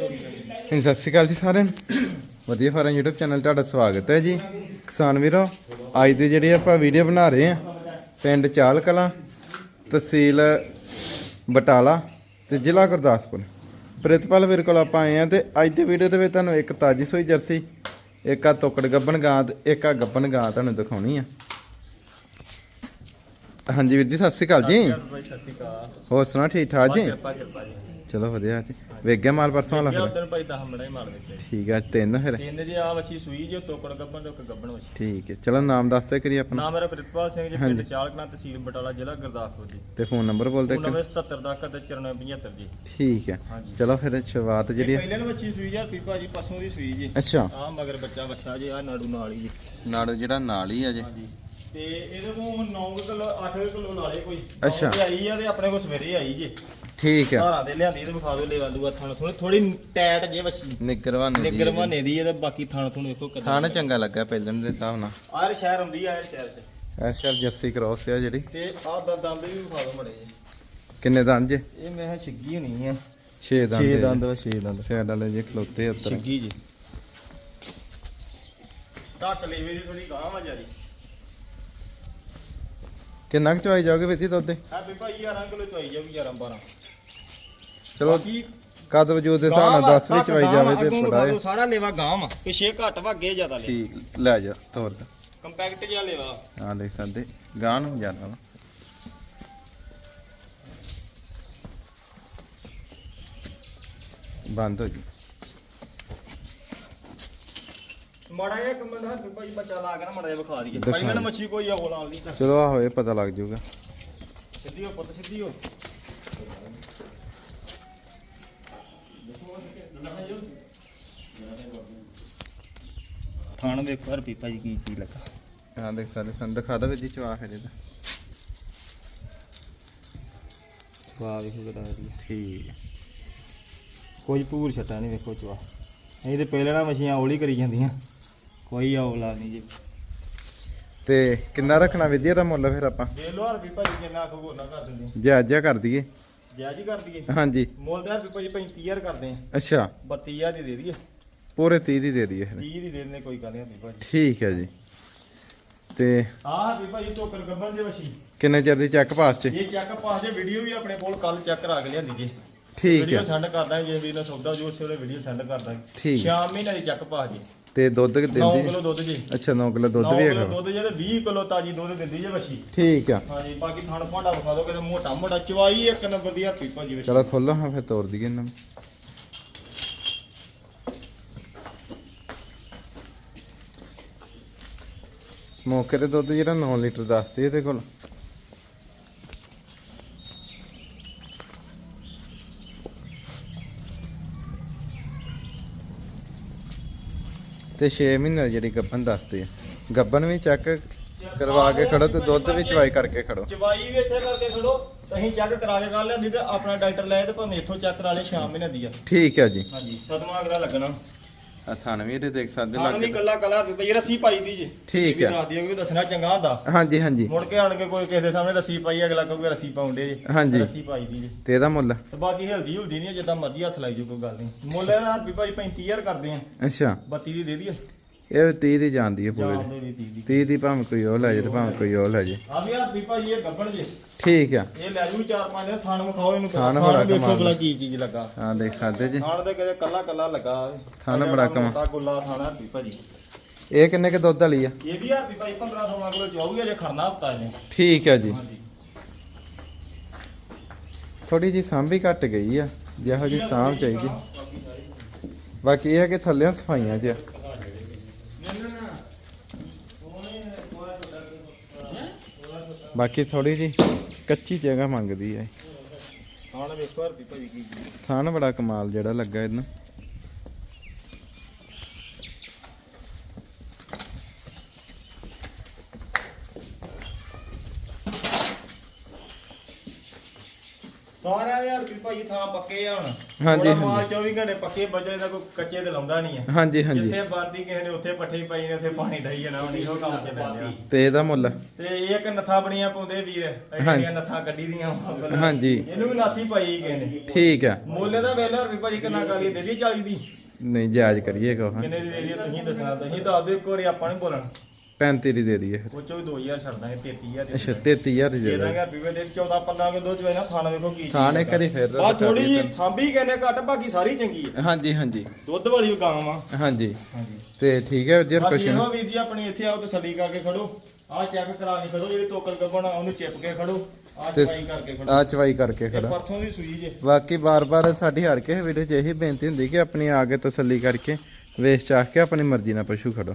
ਹਾਂਜੀ, ਸਤਿ ਸ਼੍ਰੀ ਅਕਾਲ ਜੀ ਸਾਰਿਆਂ ਨੂੰ। ਵਧੀਆ ਫਾਰਮ YouTube ਚੈਨਲ ਤੁਹਾਡਾ ਸਵਾਗਤ ਹੈ ਜੀ। ਕਿਸਾਨ ਵੀਰੋ ਅੱਜ ਦੀ ਜਿਹੜੀ ਆਪਾਂ ਵੀਡੀਓ ਬਣਾ ਰਹੇ ਆ ਪਿੰਡ ਚਾਲ ਕਲਾਂ ਤਹਿਸੀਲ ਬਟਾਲਾ ਤੇ ਜ਼ਿਲ੍ਹਾ ਗੁਰਦਾਸਪੁਰ। ਪ੍ਰਿਤਪਾਲ ਵੀਰ ਕੋਲ ਆਪਾਂ ਆਏ ਆ ਤੇ ਅੱਜ ਦੀ ਵੀਡੀਓ ਦੇ ਵਿੱਚ ਤੁਹਾਨੂੰ ਇੱਕ ਤਾਜੀ ਸੋਈ ਜਰਸੀ ਇੱਕ ਆ ਤੋਕੜ ਗੱਬਣ ਗਾਂ ਤੇ ਇੱਕ ਆ ਗੱਬਣ ਗਾਂ ਤੁਹਾਨੂੰ ਦਿਖਾਉਣੀ ਆ। ਹਾਂਜੀ ਵੀਰ ਜੀ ਸਤਿ ਸ਼੍ਰੀ ਅਕਾਲ ਜੀ। ਭਾਈ ਸਤਿ ਸ਼੍ਰੀ ਅਕਾਲ। ਹੋਰ ਸੁਣਾ ਠੀਕ ਠਾਕ ਜੀ। ਚਲੋ ਵਧੀਆ ਜੀ। ਵੇਖ ਗਿਆ ਮਾਲ ਪਰਸੋਂ ਵਾਲਾ ਫਿਰ? ਉਦੋਂ ਭਾਈ 10 ਮਿੰਟ ਹੀ ਮਾਰ ਦਿੱਤੇ। ਠੀਕ ਆ ਤਿੰਨ ਫਿਰ। ਤਿੰਨ ਜੀ ਆ ਵਛੀ ਸੂਈ ਜੋ ਤੋਕੜ ਗੱਬਣ ਤੋਂ ਇੱਕ ਗੱਬਣ ਵਛੀ। ਠੀਕ ਹੈ ਚਲੋ ਨਾਮ ਦੱਸ ਦੇ ਕਰੀ ਆਪਣਾ। ਨਾਮ ਮੇਰਾ ਪ੍ਰਿਤਪਾਲ ਸਿੰਘ ਜੀ ਪਿੰਡ ਚਾਲਕਣਾ ਤਹਿਸੀਲ ਬਟਾਲਾ ਜ਼ਿਲ੍ਹਾ ਗੁਰਦਾਸਪੁਰ ਜੀ। ਤੇ ਫੋਨ ਨੰਬਰ ਬੋਲ ਦੇ 9977 ਦਾ 9475 ਜੀ। ਠੀਕ ਹੈ। ਚਲੋ ਫਿਰ ਸ਼ੁਰੂਆਤ ਜਿਹੜੀ ਪਹਿਲੇ ਨੂੰ ਵਛੀ ਸੂਈ ਯਾਰ ਪੀਪਾ ਜੀ ਪਸ਼ੂ ਦੀ ਸੂਈ ਜੀ। ਅੱਛਾ। ਆ ਮਗਰ ਬੱਚਾ ਬੱਚਾ ਜੀ ਆ ਨਾੜੂ ਨਾਲ ਹੀ ਜੀ। ਨਾੜੋ ਜਿਹੜਾ ਨਾਲ ਹੀ ਆ ਜੀ। ਤੇ ਇਹਦੇ ਕੋਲ 9 ਕਿਲੋ 8 ਕਿਲੋ ਨਾਲੇ ਕੋਈ। ਅੱਛਾ। ਤੇ ਆਈ ਆ ਤੇ ਆਪਣੇ ਕੋਲ ਸਵੇਰੇ ਆਈ ਜੀ। ਠੀਕ ਹੈ ਧਾਰਾਂ ਦੇ ਲਿਆਂਦੀ ਤੇ ਵਿਖਾ ਦੋ ਲੈ ਵਾਲੂ ਥਣ ਥੋੜੀ ਥੋੜੀ ਟੈਟ ਜੇ ਵਛੀ ਨਿਗਰਵਾਨ ਨਿੱਗਰ ਮਾਨੇ ਦੀ ਇਹਦੇ ਬਾਕੀ ਥਣ ਥਣ ਵੇਖੋ ਕਿਦਾਂ ਥਾਣਾ ਚੰਗਾ ਲੱਗਾ ਪਹਿਲਣ ਦੇ ਹਿਸਾਬ ਨਾਲ। ਆਰ ਸ਼ਹਿਰ ਹੁੰਦੀ ਆ ਆਰ ਸ਼ਹਿਰ ਚ। ਐਸ ਆਰ ਜਰਸੀ ਕ੍ਰੋਸ ਆ ਜਿਹੜੀ। ਤੇ ਆਹ ਦਾ ਦੰਦ ਵੀ ਵਿਖਾ ਦੋ ਮੜੇ ਜੀ ਕਿੰਨੇ ਦੰਦ ਜੇ? ਇਹ ਮੈਂ ਕਿਹਾ ਛਿੱਗੀ ਹੋਣੀ ਆ। 6 ਦੰਦ 6 ਦੰਦ ਵਾ 6 ਦੰਦ। ਸਾਈਡ ਵਾਲੇ ਜੇ ਖਲੋਤੇ ਉੱਤਰ। ਛਿੱਗੀ ਜੀ। ਟੱਟ ਲੇਵੇ ਦੀ ਥੋੜੀ ਗਾਂ ਵਾ ਜਾਰੀ ਕਿੰਨਾ ਕੁ ਚਵਾਈ ਜਾਓਗੇ ਵੀਰ ਜੀ ਦੁੱਧ ਦੇ ਆ ਵੀ ਭਾਈ 11 ਕਿਲੋ ਚੋਈ ਜਾਊਗੀ 11 12 ਚਲੋ ਬਾਕੀ ਕਦ ਵਜੂਦ ਦੇ ਹਿਸਾਬ ਨਾਲ 10 ਵੀ ਚਵਾਈ ਜਾਵੇ ਤੇ ਫੜਾਏ ਸਾਰਾ ਲੇਵਾ ਗਾਂ ਵਾ ਪਿਛੇ ਘੱਟ ਵਾ ਅੱਗੇ ਜ਼ਿਆਦਾ ਲੈ ਠੀਕ ਲੈ ਜਾ ਤੋਰ ਦਾ। ਕੰਪੈਕਟ ਜਿਹਾ ਲੇਵਾ। ਆ ਦੇਖ ਸਕਦੇ ਗਾਂ ਨੂੰ ਜਾਣਾ ਵਾ। ਬੰਦ ਹੋ ਜੀ ਮਾੜਾ ਜਿਹਾ ਕਮੈਂਟ ਹੱਥ ਭਾਈ ਬੱਚਾ ਲਾ ਕੇ ਨਾ ਮਾੜਾ ਜਿਹਾ ਵਿਖਾ ਦਈਏ। ਦਿਖਾ ਭਾਈ ਮੈਨੂੰ ਦਿਓ। ਮੱਛੀ ਕੋਈ ਆ ਲਾਲ ਦੀ ਚਲੋ ਆ ਹੋਏ ਪਤਾ ਲੱਗ ਜਾਊਗਾ। ਸਿੱਧੀ ਹੋ ਪੁੱਤ ਸਿੱਧੀ ਹੋ। ਥਾਣ ਵੇਖੋ ਹਰ ਪੀਪਾ ਜੀ ਕੀ ਚੀਜ਼ ਲੱਗਾ। ਆ ਦੇਖ ਸਕਦੇ ਸਾਨੂੰ ਦਿਖਾ ਦੋ ਜੀ ਚਵਾ ਫਿਰ ਇਹਦਾ ਵਾਹ ਵੇਖੋ ਕਿਦਾਂ ਦੀ ਠੀਕ। ਹੈ। ਕੋਈ ਪੂਰ ਛੱਟਾ ਨਹੀਂ ਵੇਖੋ ਚਵਾ ਇਹ ਤੇ ਪਹਿਲੇ ਨਾਲ ਮੱਛੀਆਂ ਔਲੀ ਕਰੀ ਜਾਂਦੀਆਂ। ਕੋਈ ਔਲਾ ਨਹੀਂ ਜੀ। ਤੇ ਕਿੰਨਾ ਰੱਖਣਾ ਵਿਦਿਆ ਦਾ ਮੁੱਲ ਫਿਰ ਆਪਾਂ? ਦੇ ਲੋ ਹਰ ਪੀਪਾ ਜੀ ਕਿੰਨਾ ਆਖੋ ਨਾ ਕਰ ਦਿੰਦੇ। ਜਾਇਜ਼ ਕਰ ਦਈਏ। ਜਾਇਜ਼ ਹੀ ਕਰ ਦਈਏ। ਹਾਂਜੀ। ਮੁੱਲ ਦੇ ਹਰ ਪੀਪਾ ਜੀ 35000 ਕਰਦੇ ਆ। ਅੱਛਾ। 32000 ਦੀ ਦੇ ਦਈਏ। ਪੂਰੇ 30 ਦੀ ਦੇ ਦਈਏ ਫਿਰ। 30 ਦੀ ਦੇ ਦਿੰਦੇ ਕੋਈ ਗੱਲ ਨਹੀਂ ਪੀਪਾ ਜੀ ਠੀਕ ਹੈ ਜੀ। ਤੇ ਆਹ ਪੀਪਾ ਜੀ ਟੋਕਰ ਗੱਬਨ ਦੇ ਵਸ਼ੀ ਕਿੰਨੇ ਚਿਰ ਦੀ ਚੈੱਕ ਪਾਸ ਚ? ਇਹ ਚੈੱਕ ਪਾਸ ਦੇ ਵੀਡੀਓ ਵੀ ਆਪਣੇ ਕੋਲ ਕੱਲ ਚੈੱਕ ਕਰਾ ਕੇ ਲਿਆਂਦੀ ਜੀ। ਠੀਕ ਵੀਡੀਓ ਹੈ। ਸੈਂਡ ਕਰਦਾ ਜੇ ਵੀ ਨਾ ਸੌਦਾ ਜੋ ਉਸੇ ਵੀਡੀਓ ਸੈਂਡ ਕਰਦਾ ਠੀਕ। 6 ਮਹੀਨੇ ਦੀ ਚੈੱਕ ਪਾਸ ਜੀ। ਤੇ ਦੁੱਧ 9 ਦਿੰਦੀ? ਕਿਲੋ ਦੁੱਧ ਜੀ। ਅੱਛਾ 9 ਕਿਲੋ ਦੁੱਧ 9 ਵੀ ਕਿਲੋ ਹੈਗਾ। ਦੁੱਧ ਜੇ ਤੇ 20 ਕਿਲੋ ਤਾਜੀ ਦੁੱਧ ਦਿੰਦੀ ਜੇ ਵਸ਼ੀ ਠੀਕ ਆ। ਹਾਂਜੀ ਬਾਕੀ ਥਣ ਭਾਂਡਾ ਵਿਖਾ ਦੋ ਕਿਤੇ ਮੋਟਾ ਮੋਟਾ ਚਵਾਈ ਇੱਕ ਨੰਬਰ ਦੀ ਹੱਥੀ ਭਾਜੀ ਵਸ਼ੀ ਚਲੋ ਖੋਲੋ ਹਾਂ ਫਿਰ ਤੋੜ ਦਈਏ ਇਹਨਾਂ ਮੌਕੇ ਤੇ ਦੁੱਧ ਜਿਹੜਾ 9 ਲੀਟਰ ਦੱਸਦੇ ਇਹਦੇ ਕੋਲ। ਤੇ 6 ਮਹੀਨੇ ਜਿਹੜੀ ਗੱਬਨ ਦੱਸਦੇ ਆ। ਗੱਬਨ ਵੀ ਚੈੱਕ ਕਰਵਾ ਕੇ ਖੜੋ ਤੇ ਦੁੱਧ ਵੀ ਚਵਾਈ ਕਰਕੇ ਖੜੋ। ਚਵਾਈ ਵੀ ਇੱਥੇ ਕਰਕੇ ਛੱਡੋ ਅਸੀਂ ਚੈੱਕ ਕਰਾ ਕੇ ਗੱਲ ਲੈਂਦੀ ਤੇ ਆਪਣਾ ਡਾਕਟਰ ਲੈ ਤੇ ਭਾਵੇਂ ਇੱਥੋਂ ਚੈੱਕ ਕਰਾ ਲੇ 6 ਮਹੀਨੇ ਦੀ ਆ। ਠੀਕ ਹੈ ਜੀ। ਹਾਂਜੀ ਸਦਮਾ ਅਗਲਾ ਲੱਗਣਾ। ਆ ਥਣ ਵੀ ਇਹਦੇ ਦੇਖ ਸਕਦੇ ਥਣ ਵੀ ਲੱਗ ਕੱਲਾ ਕੱਲਾ ਵੀ ਰੱਸੀ ਪਾਈ ਦੀ ਜੀ। ਠੀਕ ਹੈ। ਵੀ ਦੱਸ ਦਿਓ ਵੀ ਦੱਸਣਾ ਚੰਗਾ ਹੁੰਦਾ। ਹਾਂਜੀ ਹਾਂਜੀ। ਮੁੜ ਕੇ ਆਣ ਕੇ ਕੋਈ ਕਿਸੇ ਦੇ ਸਾਹਮਣੇ ਰੱਸੀ ਪਾਈ ਅਗਲਾ ਕਹੂਗਾ ਰੱਸੀ ਪਾਉਂਦੇ ਜੀ। ਹਾਂਜੀ। ਰੱਸੀ ਪਾਈ ਦੀ ਜੀ। ਤੇ ਇਹਦਾ ਮੁੱਲ? ਤੇ ਬਾਕੀ ਹਿਲਦੀ ਹੁਲਦੀ ਨਹੀਂ ਜਿੱਦਾਂ ਮਰਜ਼ੀ ਹੱਥ ਲਾਈ ਜੋ ਕੋਈ ਗੱਲ ਨਹੀਂ ਮੁੱਲ ਇਹਦਾ ਵੀ ਭਾਈ 35000 ਕਰਦੇ ਆ। ਅੱਛਾ। 32 ਦੀ ਦੇ ਦਈਏ। ਇਹ 30 ਦੀ ਜਾਂਦੀ ਹੈ ਪੂਰੇ। ਜਾਣ ਦੇ ਵੀ 30 ਦੀ। 30 ਦੀ ਭਾਵੇਂ ਕੋਈ ਉਹ ਲੈ ਜੇ ਤੇ ਭਾਵੇਂ ਕੋਈ ਉਹ ਲੈ ਜੇ। ਆ ਵੀ ਹੱਥ ਵੀ ਭਾਈ ਇਹ ਗੱਬਣ ਜੇ। ਠੀਕ ਆ। ਇਹ ਲੈ ਜੂ ਚਾਰ ਪੰਜ ਦਿਨ ਥਾਣ ਵਿਖਾਓ ਇਹਨੂੰ ਥਣ ਬੜਾ ਵੇਖੋ ਕਮਾਲ ਭਲਾ ਕੀ ਚੀਜ਼ ਲੱਗਾ। ਹਾਂ ਦੇਖ ਸਕਦੇ ਜੀ। ਥਾਣ ਦੇ ਕਦੇ ਕੱਲਾ ਕੱਲਾ ਲੱਗਾ ਥਣ ਬੜਾ ਕਮਾਲ। ਮੋਟਾ ਗੁੱਲਾ ਥਾਣਾ ਵੀ ਭਾਜੀ। ਇਹ ਕਿੰਨੇ ਕੇ ਦੁੱਧ ਵਾਲੀ ਆ? ਇਹ ਵੀ ਵੀ ਭਾਈ 15 16 ਕਿਲੋ ਚਾਹੂਗਾ ਜੇ ਖੜਨਾ ਹਫਤਾ ਇਹਨੇ। ਠੀਕ ਆ ਜੀ। ਹਾਂਜੀ। ਥੋੜੀ ਜੀ ਸਾਂਭੀ ਘਟ ਗਈ ਆ ਜਿਹੋ ਜੀ ਸਾਂਭ ਚਾਹੀਦੀ। ਬਾਕੀ ਇਹ ਹੈ ਕਿ ਥੱਲੇ ਸਫਾਈਆਂ ਚ ਆ। ਬਾਕੀ ਥੋੜੀ ਜੀ ਕੱਚੀ ਜਗ੍ਹਾ ਮੰਗਦੀ ਹੈ ਥਾਣ ਵੇਖੋ ਹਰ ਵੀ ਭਾਜੀ ਕੀ। ਥਾਨ ਬੜਾ ਕਮਾਲ ਜਿਹੜਾ ਲੱਗਾ ਇਹਨੂੰ। ਸਾਰਿਆਂ ਦੇ ਹਰਪੀ ਭਾਈ ਥਾਂ ਪੱਕੇ ਆ ਹੁਣ। ਹਾਂਜੀ, ਮਾਲ 24 ਘੰਟੇ ਪੱਕੇ ਬਜਰੇ ਦਾ ਕੋਈ ਕੱਚੇ ਤੇ ਲਾਉਂਦਾ ਨਹੀਂ ਹੈ। ਹਾਂਜੀ ਹਾਂਜੀ। ਜਿੱਥੇ ਬੰਦੀ ਕਿਸੇ ਨੇ ਉੱਥੇ ਪੱਠੇ ਪਈ ਨੇ ਉੱਥੇ ਪਾਣੀ ਡਈ ਜਾਣਾ ਹੁਣ ਇਹੋ ਕੰਮ ਤੇ ਪੈਂਦੇ ਆ। ਤੇ ਇਹਦਾ ਮੁੱਲ ਤੇ ਇਹ ਇੱਕ ਨੱਥਾ ਬਣੀਆਂ ਪਾਉਂਦੇ ਵੀਰ ਐਡੀਆਂ ਨੱਥਾਂ ਗੱਡੀ ਦੀਆਂ ਹਾਂਜੀ। ਇਹਨੂੰ ਵੀ ਨਾਥੀ ਪਾਈ ਕਿਸੇ ਨੇ। ਠੀਕ ਆ। ਮੁੱਲ ਦਾ ਵੇਲਾ ਰੁਪਏ ਭਾਜੀ ਕਿੰਨਾ ਕਾਲੀ ਦੇ ਦੀ 40 ਦੀ। ਨਹੀਂ ਜਾਇਜ਼ ਕਰੀਏ ਕੋ ਕਿੰਨੇ ਦੀ ਦੇ ਦੀ ਤੁਸੀਂ ਦੱਸਣਾ ਤੁਸੀਂ ਦੱਸ ਦਿਓ ਇੱਕ ਵਾਰੀ ਆਪਾਂ ਨਹੀਂ ਬੋਲਣਾ। 35 ਦੀ ਦੇ ਦਈਏ ਫਿਰ। ਉਹ ਚੋਂ ਵੀ 2000 ਛੱਡ ਦਾਂਗੇ 33000 ਦੇ ਅੱਛਾ 33000 ਦੀ ਦੇ ਦੇ ਦਾਂਗੇ। ਦਾਂਗੇ ਰੁਪਏ ਦੇ 14 15 ਕਿਲੋ ਚੋਏ ਨਾ ਖਾਣਾ ਵੇਖੋ ਕੀ ਥਾਣੇ ਕਰੀ ਫਿਰ ਬਾ ਥੋੜੀ ਜੀ ਸਾਂਭੀ ਕਹਿੰਦੇ ਘੱਟ ਬਾਕੀ ਸਾਰੀ ਚੰਗੀ ਹੈ ਹਾਂਜੀ ਹਾਂਜੀ। ਦੁੱਧ ਵਾਲੀ ਗਾਂ ਵਾ ਹਾਂਜੀ। ਹਾਂਜੀ। ਤੇ ਠੀਕ ਹੈ ਜੀ ਕੁਛ ਇਹੋ ਵੀਰ ਜੀ ਆਪਣੀ ਇੱਥੇ ਆਓ ਤਸੱਲੀ ਕਰਕੇ ਖੜੋ। ਆਹ ਚੈੱਕ ਕਰਾ ਕੇ ਖੜੋ ਜਿਹੜੀ ਟੋਕਨ ਗੱਬਣ ਉਹਨੂੰ ਚਿਪ ਕੇ ਖੜੋ। ਤੇ ਚਵਾਈ ਕਰਕੇ ਖੜੋ। ਆ ਚਵਾਈ ਕਰਕੇ ਖੜਾ। ਪਰਸੋਂ ਦੀ ਸੂਈ ਜੇ। ਬਾਕੀ ਬਾਰ-ਬਾਰ ਸਾਡੀ ਹਰ ਕਿਸੇ ਵੀਡੀਓ 'ਚ ਇਹੀ ਬੇਨਤੀ ਹੁੰਦੀ ਕਿ ਆਪਣੀ ਆ ਕੇ ਤਸੱਲੀ ਕਰਕੇ ਵੇਚ ਚਾਖ ਕੇ ਆਪਣੀ ਮਰਜ਼ੀ ਨਾਲ ਪਸ਼ੂ ਖੜੋ।